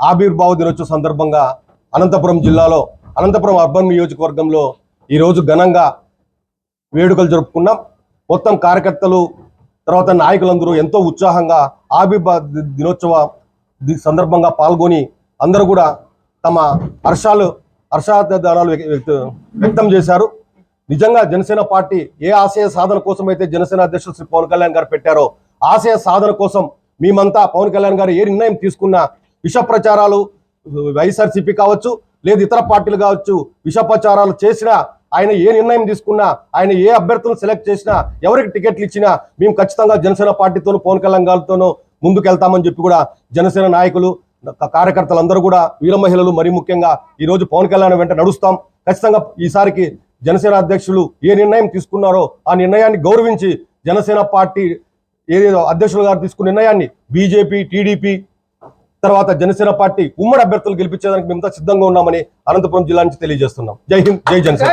ఆవిర్భావ దినోత్సవ సందర్భంగా అనంతపురం జిల్లాలో అనంతపురం అర్బన్ నియోజకవర్గంలో ఈరోజు ఘనంగా వేడుకలు జరుపుకున్నాం. మొత్తం కార్యకర్తలు తర్వాత నాయకులందరూ ఎంతో ఉత్సాహంగా ఆవిర్భావ దినోత్సవ సందర్భంగా పాల్గొని అందరూ కూడా తమ హర్షాలు హర్షాదానాలు వ్యక్తం చేశారు. నిజంగా జనసేన పార్టీ ఏ ఆశయ సాధన కోసం అయితే జనసేన అధ్యక్షులు శ్రీ పవన్ కళ్యాణ్ గారు పెట్టారో ఆశయ సాధన కోసం మేమంతా పవన్ కళ్యాణ్ గారు ఏ నిర్ణయం తీసుకున్నా విష ప్రచారాలు వైఎస్ఆర్సీపీ కావచ్చు లేదు ఇతర పార్టీలు కావచ్చు విష ప్రచారాలు చేసినా ఆయన ఏ నిర్ణయం తీసుకున్నా ఆయన ఏ అభ్యర్థులను సెలెక్ట్ చేసినా ఎవరికి టికెట్లు ఇచ్చినా మేము ఖచ్చితంగా జనసేన పార్టీతోనూ పవన్ కళ్యాణ్ గారితోనూ ముందుకెళ్తామని చెప్పి కూడా జనసేన నాయకులు కార్యకర్తలందరూ కూడా వీర మహిళలు మరీ ముఖ్యంగా ఈరోజు పవన్ కళ్యాణ్ వెంట నడుస్తాం. ఖచ్చితంగా ఈసారికి జనసేన అధ్యక్షులు ఏ నిర్ణయం తీసుకున్నారో ఆ నిర్ణయాన్ని గౌరవించి జనసేన పార్టీ ఏదేదో అధ్యక్షులు గారు తీసుకున్న నిర్ణయాన్ని బీజేపీ టీడీపీ తర్వాత జనసేన పార్టీ ఉమ్మడి అభ్యర్థులు గెలిపించేదానికి మేమంతా సిద్ధంగా ఉన్నామని అనంతపురం జిల్లా నుంచి తెలియజేస్తున్నాం. జై హింద్ జై జనసేన.